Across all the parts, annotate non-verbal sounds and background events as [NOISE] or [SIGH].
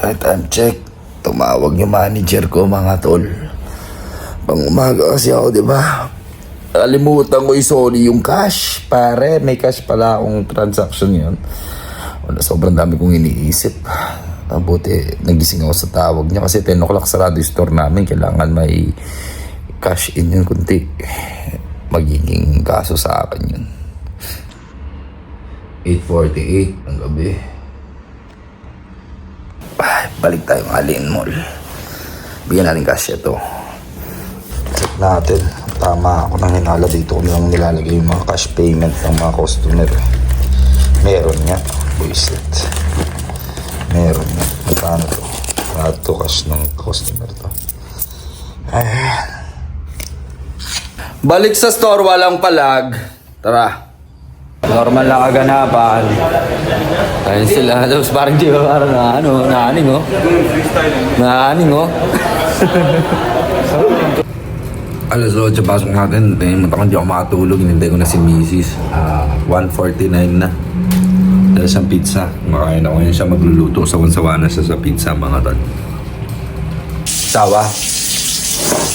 Right time check. Tumawag yung manager ko mga tol. Pang umaga kasi ako, di ba? Kalimutan ko i-sorry yung cash. Pare, may cash pala akong transaction yun. Wala, sobrang dami kong iniisip. Mabuti, nagising ako sa tawag niya kasi 10 o'clock sarado yung store namin. Kailangan may cash in yun kunti. Magiging kaso sa akin yun. 8.48 ang gabi. Ay, balik tayo mga Alin Mall. Bigyan natin cash ito. Check natin. Tama ako nang hinala dito kung lang nilalagay yung mga cash payment ng mga customer. Meron nga. Buisit. Meron nga. Magkano to? Lahat to cash ng customer to. Ay. Balik sa store, walang palag. Tara. Normal na kaganapan. Ayun sila. Tapos parang di ba parang na ano, naaning oh. Naaning oh. Alas 8, pasok natin. Tingin mo ako hindi ako makatulog. Hinintay ko na si Mrs. Ah, 1.49 na. Dahil sa pizza. Kumakain ako yun siya magluluto. Sawan-sawa na siya sa pizza mga tol. Sawa.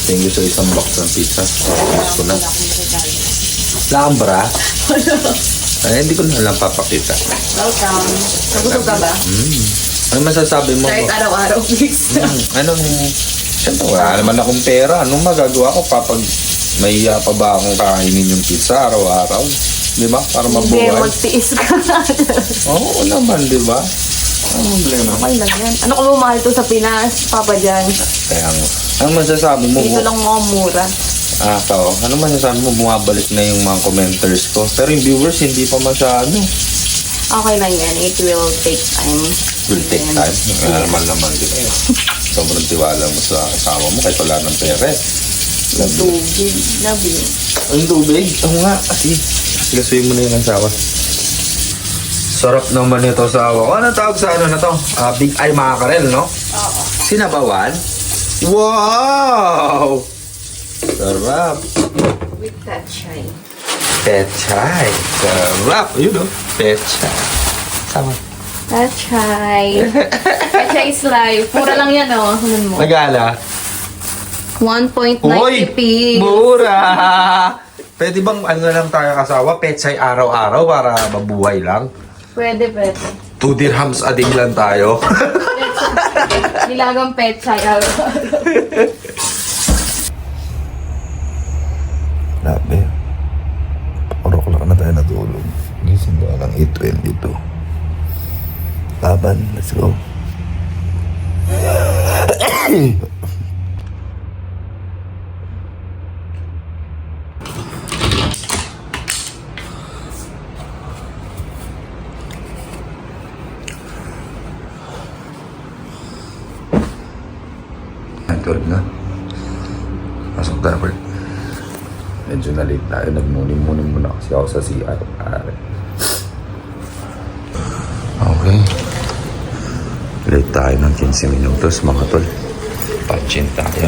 Thank you sa isang box ng pizza. Gusto ko na. Lambra? Ay, hindi ko na lang papakita. Welcome. Nagusog ka ba? Ano masasabi mo? Kahit araw-araw, please. Hmm, anong, siyempre wala naman akong pera. Anong magagawa ko kapag may uh, pa ba akong kainin yung pizza araw-araw? Di ba? Para Hindi, mabuhay. magtiis ka. Oo naman, di ba? Ano problema? okay lang yan. Ano kung mahal to sa Pinas, Papa Jan? Kaya nga. Anong masasabi mo? Dito lang mga mura. Ah, tao. Ano masasabi mo? Bumabalik na yung mga commenters ko. Pero yung viewers, hindi pa masyado. Okay lang yan. It will take time. Will take Then, time. Wala naman naman, di ba? Sobrang tiwala mo sa asawa mo kahit wala ng. Yung tubig. You. Ang tubig? Oo nga, kasi. Gasuin mo na yung asawa. Sarap naman ito sa awa ko. Ano tawag sa ano na to? Ah, big eye mackerel, no? Oo. Sinabawan? Wow! Sarap. With that chai. Pechay. Sarap. Yun, no? Pechay. Sama. That chai. that chai is life. Mura lang yan, oh. Hunan mo. Nagala. 1.90 Uy! p. Mura! Pwede bang ano na lang tayo kasawa? Pechay araw-araw para mabuhay lang? Pwede, pwede. 2 dirhams a day lang tayo. Nilagang pet chai araw-araw. [LAUGHS] Grabe. Puro ko lang na tayo natulog. Gising na lang 8.22. Laban, let's go. [COUGHS] Natulog na. Pasok tayo, Bert. Medyo na late tayo. Nagmuni-muni muna kasi ako sa CR. Pare. Okay. Late tayo ng 15 minutos mga tol. Patchin tayo.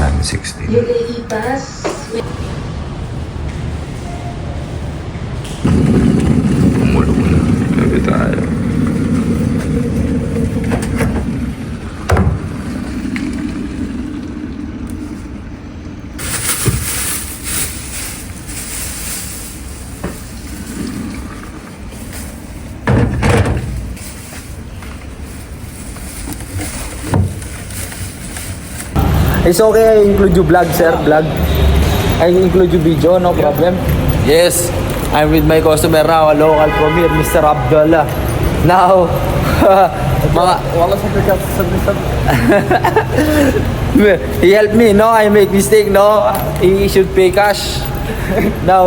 Nine sixteen. Umulo na. Gabi tayo. It's okay, I include you vlog, sir, vlog. I include you video, no problem. Yes, I'm with my customer now, a local from here, Mr. Abdullah. Now, [LAUGHS] mga... Wala sa [LAUGHS] He helped me, no? I make mistake, no? He should pay cash. Now,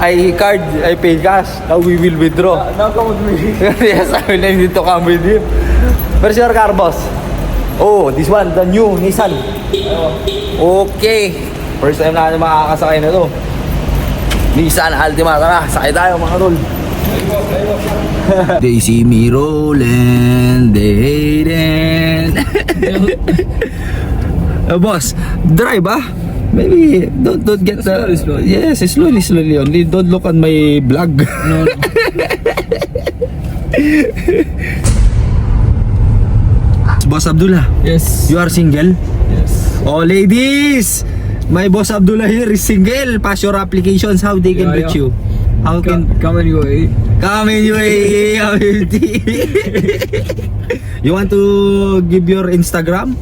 I card, I pay cash. Now we will withdraw. Now come with me. [LAUGHS] yes, I will need to come with him. Where's your car, boss? Oh, this one, the new Nissan. Okay. First time na natin makakasakay na to. Nissan Altima. Tara, sakay tayo mga tol. They see me rolling, they hating. [LAUGHS] uh, oh, boss, drive ah. Maybe don't don't get the slowly, slowly. yes slowly slowly only don't look on my blog. No. no. [LAUGHS] boss Abdullah. Yes. You are single. Yes. Oh ladies. My boss Abdullah here is single. Pass your applications. How they can Yeah, reach yeah. you? How can Come, go. eh? come in UAE? [LAUGHS] you want to give your Instagram?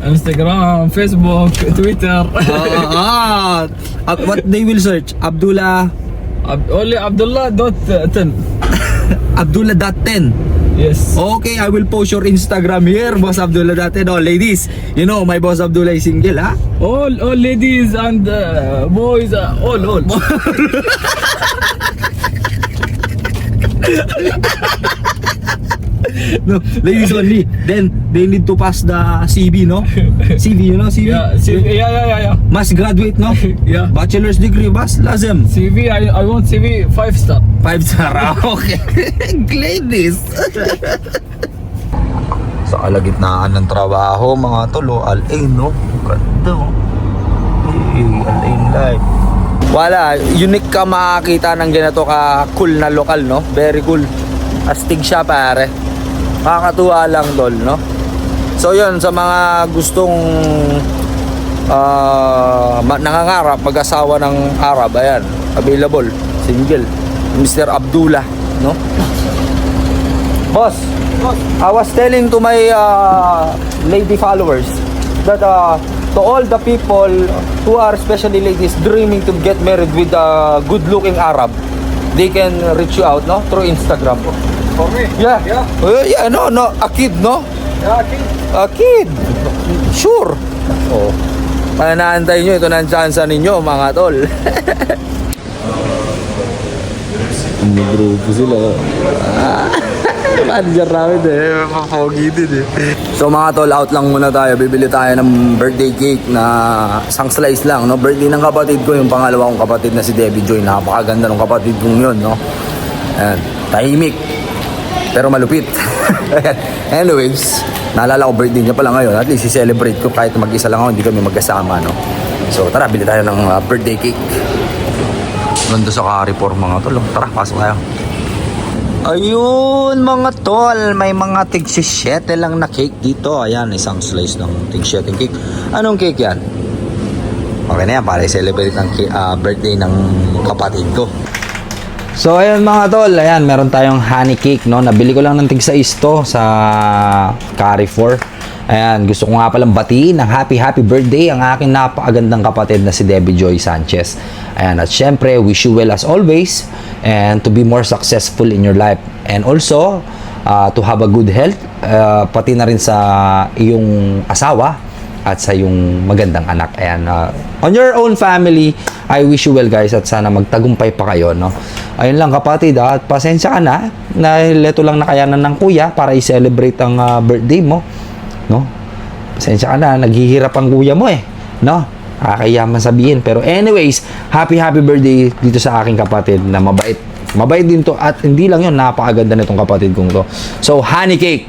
Instagram, Facebook, Twitter. Ah, ah. Uh, what they will search? Abdullah Ab- only Abdullah dot uh, ten. [LAUGHS] Abdullah.10 Yes. Okay, I will post your Instagram here, Boss Abdullah Daten. Oh, ladies, you know, my Boss Abdullah is single, ha? All all ladies and uh, boys, uh, all all. [LAUGHS] No, ladies only. Then, they need to pass the CV, no? CV, you know, CV? yeah, CV, yeah, yeah, yeah, yeah. Must graduate, no? [LAUGHS] Yeah. Bachelor's degree, bas, lazim. CV, I, I want CV five star. Five star, ah, [LAUGHS] okay. ladies. [LAUGHS] Sa kalagitnaan ng trabaho, mga tolo, Al-Ain, no? Ganda, oh. Hey, Al-Ain life. Wala, unique ka makakita ng ganito ka cool na lokal, no? Very cool. Astig siya, pare. Makakatuwa lang, tol, no? So, yun, sa mga gustong ma- nangangarap, mag-asawa ng Arab, ayan, available, single. Mr. Abdullah, no? Boss, I was telling to my uh, lady followers that uh, to all the people who are especially ladies dreaming to get married with a good-looking Arab, they can reach you out, no? Through Instagram. For me? Yeah. Yeah. Uh, yeah, no, no. A kid, no? Yeah. A kid. Sure. Oh. Pananaantay nyo, ito na ang chance ninyo, mga tol. [LAUGHS] Grupo sila. Manager namin eh. Mapogi din eh. So mga tol, out lang muna tayo. Bibili tayo ng birthday cake na isang slice lang. No? Birthday ng kapatid ko, yung pangalawa kong kapatid na si Debbie Joy. Napakaganda ng kapatid kong yun. No? Ayan. Tahimik. Pero malupit. [LAUGHS] Anyways, naalala ko birthday niya pala ngayon. At least i-celebrate ko kahit mag-isa lang ako, hindi kami magkasama. No? So tara, bili tayo ng uh, birthday cake. Nando sa Carrefour mga tol. Tara, pasok tayo. Ayun mga tol, may mga tig 7 lang na cake dito. Ayan, isang slice ng tig 7 cake. Anong cake yan? Okay na yan, para i-celebrate ki- ah, birthday ng kapatid ko. So ayun mga tol, ayan meron tayong honey cake no. Nabili ko lang ng tig 6 to sa Carrefour. Ayan, gusto ko nga palang batiin ng happy happy birthday ang aking napakagandang kapatid na si Debbie Joy Sanchez. Ayan, at syempre, wish you well as always and to be more successful in your life. And also, uh, to have a good health, uh, pati na rin sa iyong asawa at sa yung magandang anak. Ayan, uh, on your own family, I wish you well guys at sana magtagumpay pa kayo, no? Ayun lang kapatid, ah, at pasensya ka na dahil ito lang nakayanan ng kuya para i-celebrate ang ah, birthday mo, no? Pasensya ka na, naghihirap ang kuya mo eh, no? Nakakayaman sabihin. Pero anyways, happy happy birthday dito sa aking kapatid na mabait. Mabait din to at hindi lang yun, napakaganda nitong kapatid kong to. So, honey cake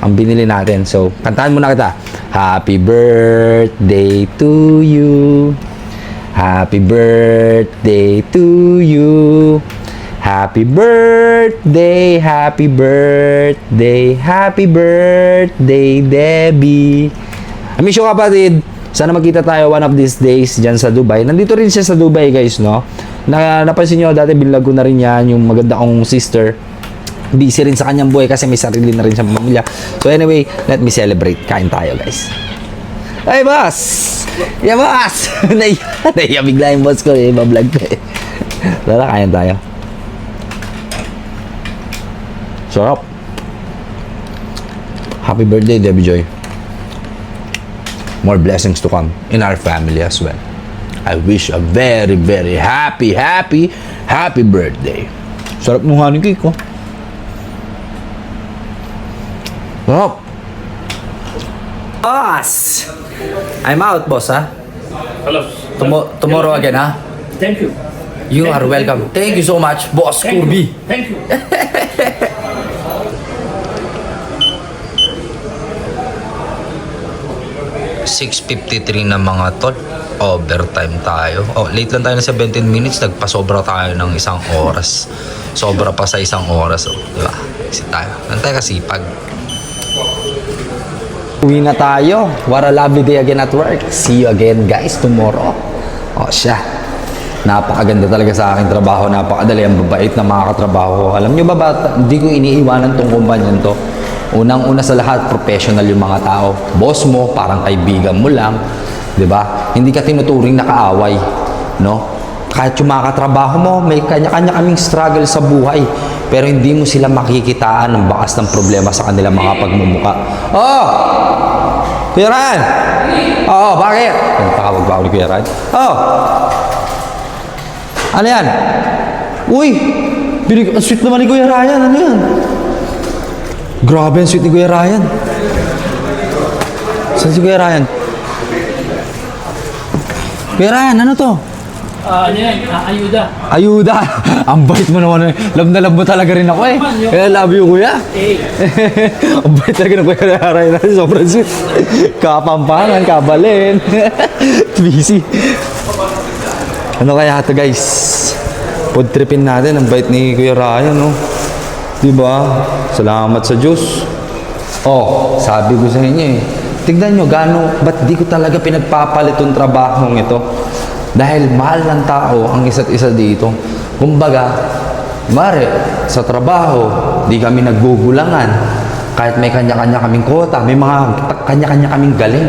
ang binili natin. So, kantahan muna kita. Happy birthday to you. Happy birthday to you. Happy birthday, happy birthday, happy birthday, Debbie. You kapatid. Sana magkita tayo one of these days dyan sa Dubai. Nandito rin siya sa Dubai guys, no? Na, napansin nyo, dati binlag ko na rin yan, yung maganda kong sister busy rin sa kanyang buhay kasi may sarili na rin siyang pamilya. So anyway, let me celebrate. Kain tayo, guys. Ay, boss! Yeah, boss! [LAUGHS] Naiya bigla yung boss ko eh. Mablog ko eh. Tara, kain tayo. Sarap. Happy birthday, Debbie Joy. More blessings to come in our family as well. I wish a very, very happy, happy, happy birthday. Sarap nung honey cake ko. Sarap. Boss! I'm out, boss, ha? Hello. Tomo- tomorrow again, ha? Thank you. You are welcome. Thank you so much, boss Thank Kurbi. you. Thank you. [LAUGHS] 6.53 na mga tol. Overtime tayo. Oh, late lang tayo na 17 minutes. Nagpasobra tayo ng isang oras. Sobra pa sa isang oras. Oh, di ba? Kasi tayo. Nantay kasipag. Uwi na tayo. What a lovely day again at work. See you again guys tomorrow. O siya. Napakaganda talaga sa aking trabaho. Napakadali. Ang babait na mga katrabaho. Alam nyo ba ba, hindi ko iniiwanan tong kumpanyan to. Unang-una sa lahat, professional yung mga tao. Boss mo, parang kaibigan mo lang. 'Di ba? Hindi ka tinuturing na kaaway. No? Kahit yung mga katrabaho mo, may kanya-kanya kaming struggle sa buhay. Pero hindi mo sila makikitaan ng bakas ng problema sa kanilang mga pagmumuka. Oh! Kuya Ran! Oo, bakit? Yung pakawag ba ako ni Kuya Ran? Oh! Ano yan? Uy! Binig, ang sweet naman ni Kuya Ryan. Ano yan? Grabe ang sweet ni Kuya Ryan. Saan si Kuya Ryan? Kuya Ryan, ano to? Ah, ano yan? Ah, ayuda. Ayuda! [LAUGHS] Ang bait mo naman. eh. Love na love mo talaga rin ako eh. Kaya love you, kuya. Eh, [LAUGHS] Ang bait talaga ng kuya Ray natin. [LAUGHS] Sobrang sweet. Kapampangan, kabalin. Busy. Ano kaya ito guys? Food tripin natin. Ang bait ni Kuya Ryan, no? Diba? Salamat sa Diyos. Oh, sabi ko sa inyo eh. Tignan nyo, gano, ba't di ko talaga pinagpapalit yung trabahong ito? Dahil mahal ng tao ang isa't isa dito. Kumbaga, mare, sa trabaho, di kami naggugulangan. Kahit may kanya-kanya kaming kota, may mga kanya-kanya kaming galing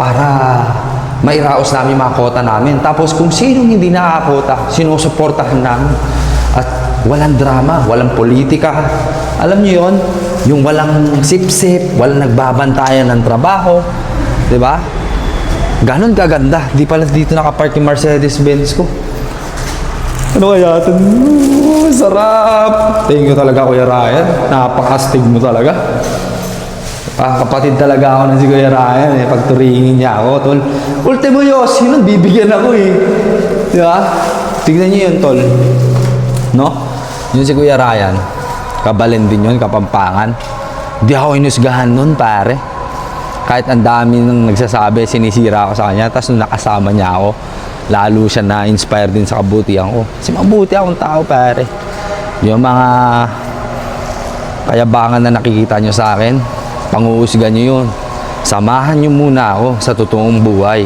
para mairaos namin mga kota namin. Tapos kung sinong hindi nakakota, sinusuportahan namin. At walang drama, walang politika. Alam niyo yon yung walang sip-sip, walang nagbabantayan ng trabaho. 'Di ba? Ganon kaganda. Di pala dito nakapark yung Mercedes-Benz ko. Ano kaya ito? Mm, sarap! Thank you talaga, Kuya Ryan. Napakastig mo talaga. Ah, kapatid talaga ako ng si Kuya Ryan eh. Pagturingin niya ako, tol. Ultimo Yossi nun, bibigyan ako eh. Di ba? Tignan niyo yun, tol. No? Yun si Kuya Ryan. Kabalin din yun, kapampangan. Di ako inusgahan nun, pare kahit ang dami nang nagsasabi, sinisira ako sa kanya. Tapos nung nakasama niya ako, lalo siya na-inspire din sa kabutihan ko. Kasi mabuti akong tao, pare. Yung mga kayabangan na nakikita nyo sa akin, panguusgan nyo yun. Samahan nyo muna ako sa totoong buhay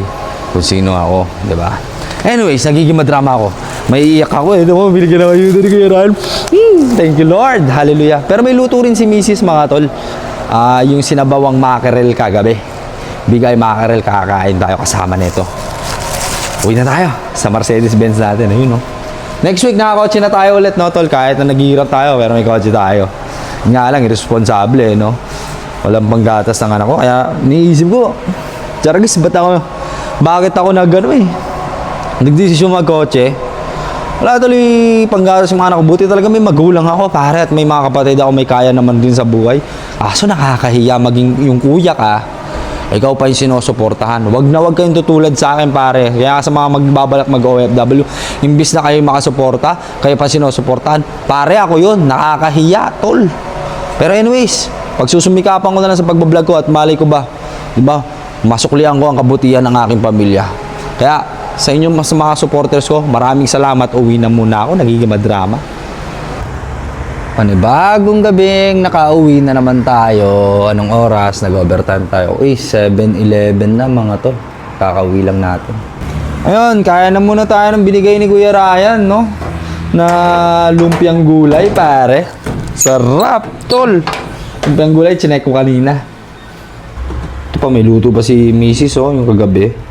kung sino ako, di ba? Anyways, nagiging madrama ako. May iyak ako eh. Diba, binigyan ako yun ni Kuya Ran. Hmm, thank you Lord. Hallelujah. Pero may luto rin si Mrs. mga tol. Ah, yung sinabawang mackerel kagabi. Bigay mackerel, kakain tayo kasama nito. Uwi na tayo sa Mercedes-Benz natin. Ayun, no? Next week, nakakotse na tayo ulit, no, tol? Kahit na naghihirap tayo, pero may kotse tayo. Nga lang, irresponsible, no? Walang panggatas ng anak ko. Kaya, niisip ko, Chargis, ba't ako, bakit ako nag, ano eh, nagdesisyon magkotse? Wala tuloy panggatas yung mga anak ko. Buti talaga may magulang ako, pare, at may mga kapatid ako may kaya naman din sa buhay. Kaso nakakahiya maging yung kuya ka, ikaw pa yung sinusuportahan. Wag na wag kayong tutulad sa akin, pare. Kaya sa mga magbabalak mag-OFW, imbis na kayo makasuporta, kayo pa sinusuportahan. Pare, ako yun. Nakakahiya, tol. Pero anyways, pagsusumikapan ko na lang sa pagbablog ko at malay ko ba, di ba, masuklian ko ang kabutihan ng aking pamilya. Kaya, sa inyo mas mga supporters ko, maraming salamat. Uwi na muna ako, nagiging madrama. Panibagong gabing nakauwi na naman tayo. Anong oras? Nag-overtime tayo. Uy, 7-11 na mga to. Kakauwi lang natin. Ayun, kaya na muna tayo ng binigay ni Kuya Ryan, no? Na lumpiang gulay, pare. Sarap, tol. Lumpiang gulay, chinek ko kanina. Ito pa, may luto pa si Mrs. Oh, yung kagabi.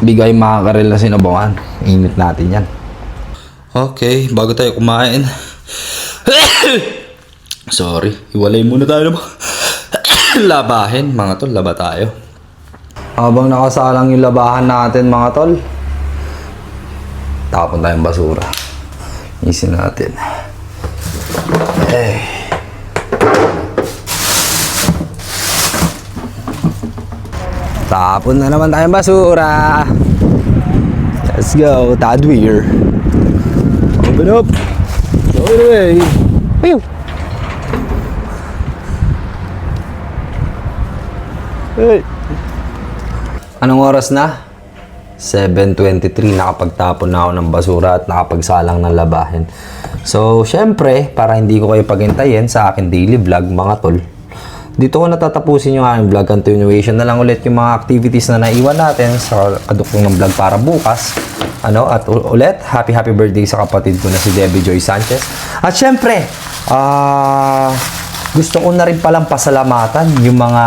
Bigay makakarel na sinabawan. Init natin yan. Okay, bago tayo kumain. [COUGHS] Sorry, iwalay muna tayo na [COUGHS] labahin. Mga tol, laba tayo. Habang nakasalang yung labahan natin mga tol, tapon tayong basura. Isin natin. Eh. Tapon na naman tayong basura. Let's go, Tadweer. Open up. Throw it away. Pew! Anong oras na? 7.23, nakapagtapon na ako ng basura at nakapagsalang ng labahin. So, syempre, para hindi ko kayo paghintayin sa akin daily vlog, mga tol, dito ko natatapusin yung aking vlog continuation na lang ulit yung mga activities na naiwan natin sa kaduktong ng vlog para bukas. Ano, at ulit, happy happy birthday sa kapatid ko na si Debbie Joy Sanchez. At syempre, ah... gusto ko na rin palang pasalamatan yung mga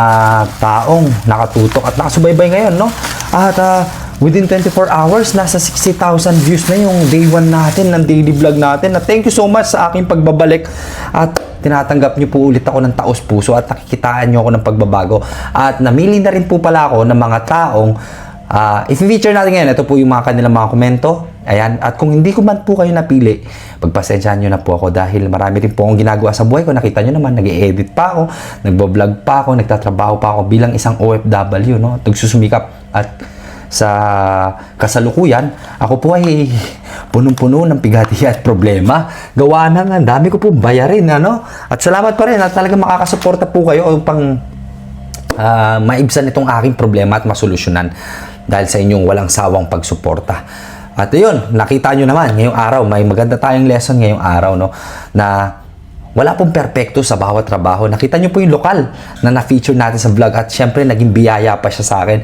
taong nakatutok at nakasubaybay ngayon, no? At ah, within 24 hours, nasa 60,000 views na yung day 1 natin ng daily vlog natin. At thank you so much sa aking pagbabalik at tinatanggap niyo po ulit ako ng taos puso at nakikitaan niyo ako ng pagbabago. At namili na rin po pala ako ng mga taong Ah, i-feature natin ngayon, ito po yung mga kanilang mga komento. Ayan, at kung hindi ko man po kayo napili, pagpasensyahan nyo na po ako dahil marami rin po akong ginagawa sa buhay ko. Nakita nyo naman, nag edit pa ako, nagbo-vlog pa ako, nagtatrabaho pa ako bilang isang OFW, no? Nagsusumikap at sa kasalukuyan, ako po ay punong-puno ng pigati at problema. Gawa na nga, dami ko po bayarin, ano? At salamat pa rin at talaga makakasuporta po kayo upang ah, maibsan itong aking problema at masolusyonan dahil sa inyong walang sawang pagsuporta. At ayun, nakita nyo naman ngayong araw, may maganda tayong lesson ngayong araw, no? Na wala pong perpekto sa bawat trabaho. Nakita nyo po yung lokal na na-feature natin sa vlog at syempre naging biyaya pa siya sa akin.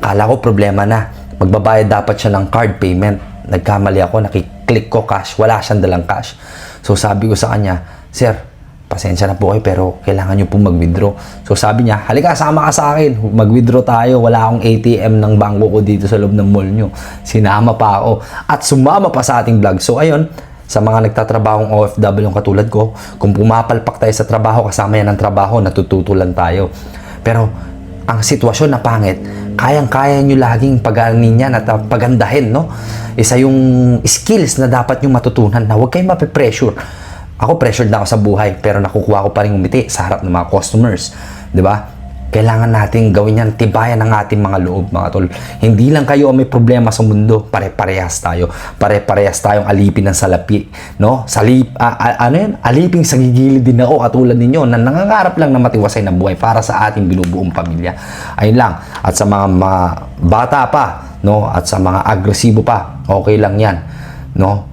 Kala ko problema na. Magbabayad dapat siya ng card payment. Nagkamali ako, nakiklik ko cash. Wala siyang dalang cash. So sabi ko sa kanya, Sir, pasensya na po kayo pero kailangan nyo pong mag-withdraw. So sabi niya, halika sama ka sa akin, mag-withdraw tayo, wala akong ATM ng bangko ko dito sa loob ng mall nyo. Sinama pa ako at sumama pa sa ating vlog. So ayun, sa mga nagtatrabahong OFW katulad ko, kung pumapalpak tayo sa trabaho, kasama yan ng trabaho, natututulan tayo. Pero ang sitwasyon na pangit, kayang-kaya nyo laging paganin yan at pagandahin, no? Isa yung skills na dapat nyo matutunan na huwag kayong mape-pressure. Ako pressured na ako sa buhay pero nakukuha ko pa rin umiti sa harap ng mga customers. 'Di ba? Kailangan natin gawin yan, tibayan ng ating mga loob, mga tol. Hindi lang kayo ang may problema sa mundo, pare-parehas tayo. Pare-parehas tayong alipin ng salapi, no? Salip, ah, ah, ano yan? Aliping sa gigilid din ako, katulad ninyo, na nangangarap lang na matiwasay na buhay para sa ating binubuong pamilya. Ayun lang. At sa mga, mga bata pa, no? At sa mga agresibo pa, okay lang yan, no?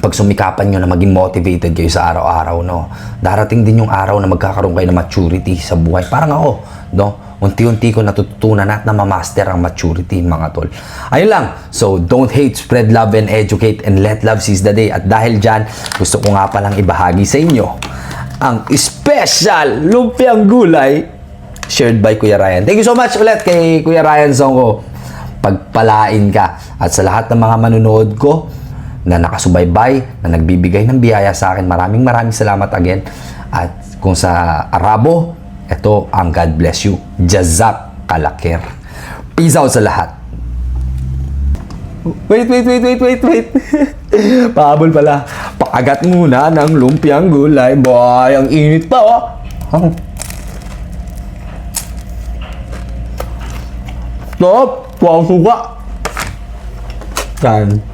Pag sumikapan nyo na maging motivated kayo sa araw-araw, no? Darating din yung araw na magkakaroon kayo ng maturity sa buhay. Parang ako, no? Unti-unti ko natututunan at namamaster ang maturity, mga tol. Ayun lang. So, don't hate, spread love, and educate, and let love seize the day. At dahil dyan, gusto ko nga palang ibahagi sa inyo ang special lumpiang gulay shared by Kuya Ryan. Thank you so much ulit kay Kuya Ryan Songko. Pagpalain ka. At sa lahat ng mga manunood ko, na nakasubaybay, na nagbibigay ng biyaya sa akin. Maraming maraming salamat again. At kung sa Arabo, ito ang God bless you. Jazak Kalakir. Peace out sa lahat. Wait, wait, wait, wait, wait, wait. [LAUGHS] Pahabol pala. Pakagat muna ng lumpiang gulay. Boy, ang init pa, oh. Stop! Wow, suka! Yan.